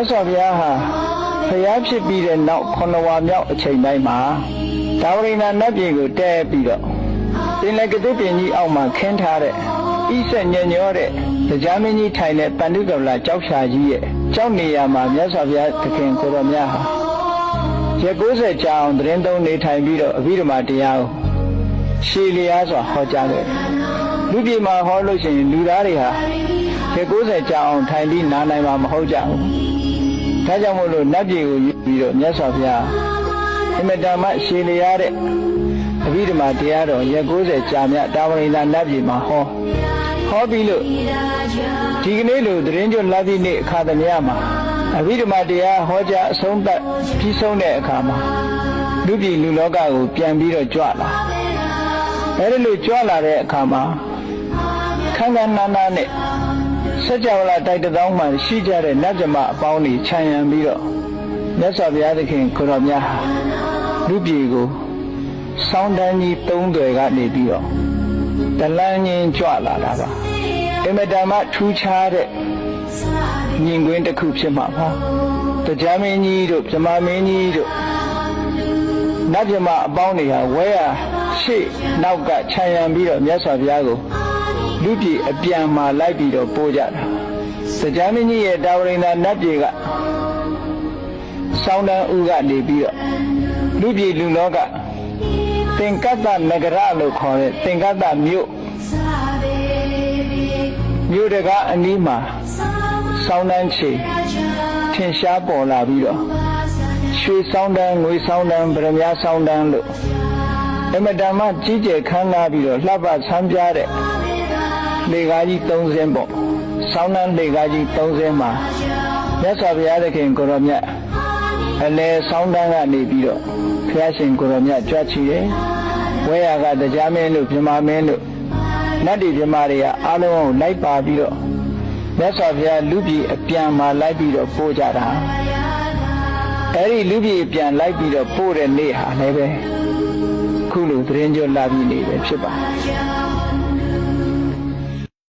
တ်စွာဘုရားဟာဖျားဖြစ်ပြီးတဲ့နောက်ခုနဝါမြောက်အချိန်တိုင်းမှာဒါဝရိနာနတ်ပြည်ကိုတဲပြီးတော့ပင်လယ်ကတိပင်ကြီးအောက်မှာခင်းထားတဲ့ဣဆက်ညံ့ညောတဲ့တရားမင်းကြီးထိုင်တဲ့ပန္တိကဗလာကြောက်ရှာကြီးရဲ့ကြောက်နေရမှာမြတ်စွာဘုရားသခင်ကိုရောမြတ်ဟာရက်90ကြာအောင်သတင်းသုံးနေထိုင်ပြီးတော့အဘိဓမ္မာတရားကိုရှည်လျားစွာဟောကြားခဲ့တယ်လူပြည်မှာဟောလို့ရှိရင်လူသားတွေဟာရက်90ကြာအောင်ထိုင်ပြီးနားနိုင်မှာမဟုတ်ကြဘူး ဒါကြောင့်မို့လို့နတ်ပြည်ကိုယူပြီးတော့မြတ်စွာဘုရားအမတန်မှရှည်လျားတဲ့အဘိဓမ္မာတရားတော်ရက်90ကြာမြတ်တာဝရိန္ဒနတ်ပြည်မှာဟောဟောပြီးလို့ဒီကနေ့လိုသတင်းကျွတ်လာပြီးနေ့အခါသမယမှာအဘိဓမ္မာတရားဟောကြားအဆုံးသတ်ပြီးဆုံးတဲ့အခါမှာလူပြည်လူလောကကိုပြန်ပြီးတော့ကြွလာအဲဒီလိုကြွလာတဲ့အခါမှာခန်းခန်းနာနာနဲ့ စัจ java လာတိုက်တစ်သောင်းမှရှိကြတဲ့နတ်ဇမအပေါင်းတွေခြံရံပြီးတော့မြတ်စွာဘုရားသခင်ကိုရောမြတ်ဟာလူပြည်ကိုစောင်းတန်းကြီးသုံးတွေကနေပြီးတော့တလန်းချင်းကြွလာတာပါအင်မတန်မှထူးခြားတဲ့မြင်ကွင်းတစ်ခုဖြစ်မှာပါတရားမင်းကြီးတို့ဗြဟ္မာမင်းကြီးတို့နတ်ဗြဟ္မာအပေါင်းတွေဟာဝဲရရှေ့နောက်ကခြံရံပြီးတော့မြတ်စွာဘုရားကို လူပြည်အပြန်မှာလိုက်ပြီးတော့ပို့ကြတာတရားမင်းကြီးရဲ့တာဝရိန္ဒနတ်ပြည်ကစောင်းတန်းဥကနေပြီးတော့လူပြည်လူလောကသင်္ကတ္တနဂရလို့ခေါ်တဲ့သင်္ကတ္တမြို့မြို့တကားအနီးမှာစောင်းတန်းချေထင်ရှားပေါ်လာပြီးတော့ရွှေစောင်းတန်းငွေစောင်းတန်းဗရမ ्या စောင်းတန်းလို့အမတန်မှကြီးကျယ်ခမ်းနားပြီးတော့လှပဆန်းပြတဲ့ လေကားကြီး၃စင်းပေါ့စောင်းတန်းလေကားကြီး၃စင်းမှာမြတ်စွာဘုရားသခင်ကိုရောမြတ်အလဲဆောင်းတန်းကနေပြီးတော့ဘုရားရှင်ကိုရောမြတ်ကြွချီတယ်ဝဲရကတရားမင်းတို့ပြမမင်းတို့နတ်တွေပြမတွေကအားလုံးကိုလိုက်ပါပြီးတော့မြတ်စွာဘုရားလူပြည်အပြန်မှာလိုက်ပြီးတော့ပို့ကြတာအဲ့ဒီလူပြည်အပြန်လိုက်ပြီးတော့ပို့တဲ့နေ့ဟာလည်းပဲခုလိုသတင်းကြလာပြီးနေပဲဖြစ်ပါတယ်